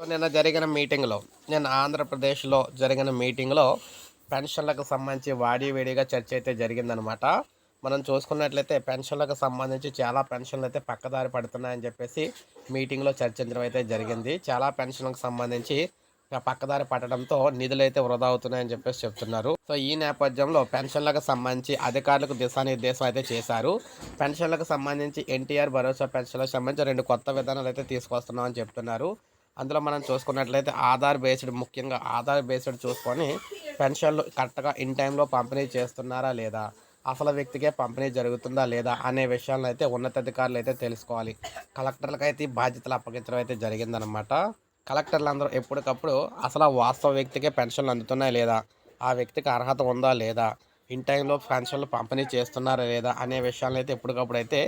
So నిన్న జరిగిన మీటింగ్లో నిన్న ఆంధ్రప్రదేశ్లో జరిగిన మీటింగ్లో పెన్షన్లకు సంబంధించి వాడి వేడిగా చర్చ అయితే జరిగిందనమాట. మనం చూసుకున్నట్లయితే పెన్షన్లకు సంబంధించి చాలా పెన్షన్లు అయితే పక్కదారి పడుతున్నాయని చెప్పేసి మీటింగ్లో చర్చించడం అయితే జరిగింది. చాలా పెన్షన్లకు సంబంధించి పక్కదారి పట్టడంతో నిధులు అయితే వృధా అవుతున్నాయని చెప్పేసి చెప్తున్నారు. సో ఈ నేపథ్యంలో పెన్షన్లకు సంబంధించి అధికారులకు దిశానిర్దేశం అయితే చేశారు. పెన్షన్లకు సంబంధించి ఎన్టీఆర్ భరోసా పెన్షన్లకు సంబంధించి రెండు కొత్త విధానాలు అయితే తీసుకొస్తున్నామని చెప్తున్నారు. అందులో మనం చూసుకున్నట్లయితే ఆధార్ బేస్డ్ ముఖ్యంగా ఆధార్ బేస్డ్ చూసుకొని పెన్షన్లు కరెక్ట్గా ఇన్ టైంలో పంపిణీ చేస్తున్నారా లేదా? అసలు వ్యక్తికే పంపిణీ జరుగుతుందా లేదా అనే విషయాలను అయితే ఉన్నతాధికారులు అయితే తెలుసుకోవాలి. కలెక్టర్లకు అయితే ఈ బాధ్యతలు అప్పగించడం అయితే జరిగిందనమాట కలెక్టర్లు అందరూ ఎప్పటికప్పుడు అసలు వాస్తవ వ్యక్తికే పెన్షన్లు అందుతున్నాయా లేదా? ఆ వ్యక్తికి అర్హత ఉందా లేదా? ఇన్ టైంలో పెన్షన్లు పంపిణీ చేస్తున్నారా లేదా అనే విషయాలను అయితే ఎప్పటికప్పుడు అయితే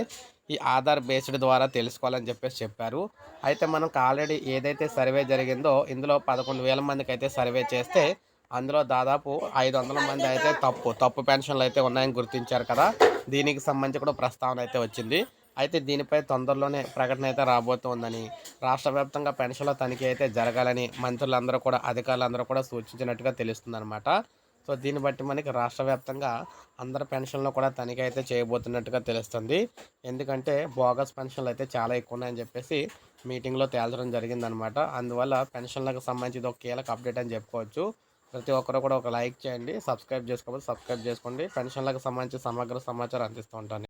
ఈ ఆధార్ బేస్డ్ ద్వారా తెలుసుకోవాలని చెప్పేసి చెప్పారు. అయితే మనకు ఆల్రెడీ ఏదైతే సర్వే జరిగిందో ఇందులో పదకొండు వేల మందికి అయితే సర్వే చేస్తే అందులో దాదాపు ఐదు వందల మంది అయితే తప్పు తప్పు పెన్షన్లు అయితే ఉన్నాయని గుర్తించారు కదా. దీనికి సంబంధించి కూడా ప్రస్తావన అయితే వచ్చింది. అయితే దీనిపై తొందరలోనే ప్రకటన అయితే రాబోతోందని రాష్ట్ర వ్యాప్తంగా పెన్షన్ల తనిఖీ అయితే జరగాలని మంత్రులందరూ కూడా అధికారులందరూ కూడా సూచించినట్టుగా తెలుస్తుందన్నమాట. సో దీన్ని బట్టి మనకి రాష్ట్ర వ్యాప్తంగా అందరి పెన్షన్లు కూడా తనిఖీ అయితే చేయబోతున్నట్టుగా తెలుస్తుంది. ఎందుకంటే బోగస్ పెన్షన్లు అయితే చాలా ఎక్కువ ఉన్నాయని చెప్పేసి మీటింగ్లో తేల్చడం జరిగిందనమాట. అందువల్ల పెన్షన్లకు సంబంధించి ఇది ఒక కీలక అప్డేట్ అని చెప్పుకోవచ్చు. ప్రతి ఒక్కరు కూడా ఒక లైక్ చేయండి సబ్స్క్రైబ్ చేసుకోకపోతే సబ్స్క్రైబ్ చేసుకోండి. పెన్షన్లకు సంబంధించి సమగ్ర సమాచారం అందిస్తూ ఉంటాను.